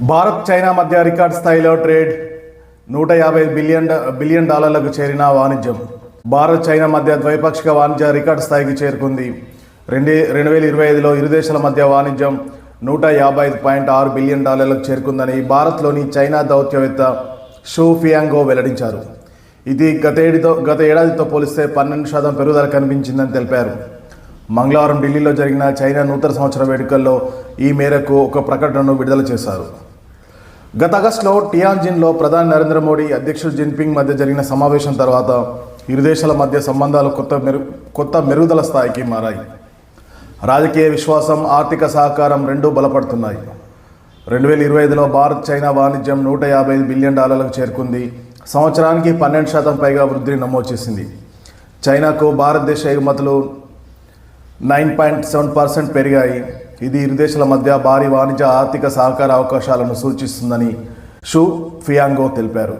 Bharat China మధ్య record స్థాయిలో trade నూట యాభై బిలియన్ బిలియన్ డాలర్లకు చేరిన వాణిజ్యం. భారత్ చైనా మధ్య ద్వైపాక్షిక వాణిజ్య రికార్డ్ స్థాయికి చేరుకుంది. రెండు రెండు వేల ఇరవై ఐదులో ఇరు దేశాల మధ్య వాణిజ్యం నూట యాభై ఐదు పాయింట్ ఆరు బిలియన్ డాలర్లకు చేరుకుందని భారత్లోని చైనా దౌత్యవేత్త షూ ఫియాంగో వెల్లడించారు. ఇది గతేడితో గత ఏడాదితో పోలిస్తే పన్నెండు శాతం పెరుగుదల కనిపించిందని తెలిపారు. మంగళవారం ఢిల్లీలో జరిగిన చైనా నూతన సంవత్సర వేడుకల్లో ఈ మేరకు ఒక ప్రకటనను విడుదల చేశారు. గత ఆగస్టులో టియాన్జిన్లో ప్రధాని నరేంద్ర మోడీ అధ్యక్షుడు జిన్పింగ్ మధ్య జరిగిన సమావేశం తర్వాత ఇరు దేశాల మధ్య సంబంధాలు కొత్త మెరు కొత్త మెరుగుదల స్థాయికి మారాయి. రాజకీయ విశ్వాసం ఆర్థిక సహకారం రెండూ బలపడుతున్నాయి. రెండు వేల ఇరవై ఐదులో భారత్ చైనా వాణిజ్యం నూట యాభై ఐదు బిలియన్ డాలర్లకు చేరుకుంది. సంవత్సరానికి పన్నెండు శాతం పైగా వృద్ధిని నమోదు చేసింది. చైనాకు భారతదేశ ఎగుమతులు నైన్ పాయింట్ సెవెన్ పర్సెంట్ పెరిగాయి. ఇది ఇరు దేశాల మధ్య భారీ వాణిజ్య ఆర్థిక సహకార అవకాశాలను సూచిస్తుందని షూ ఫియాంగో తెలిపారు.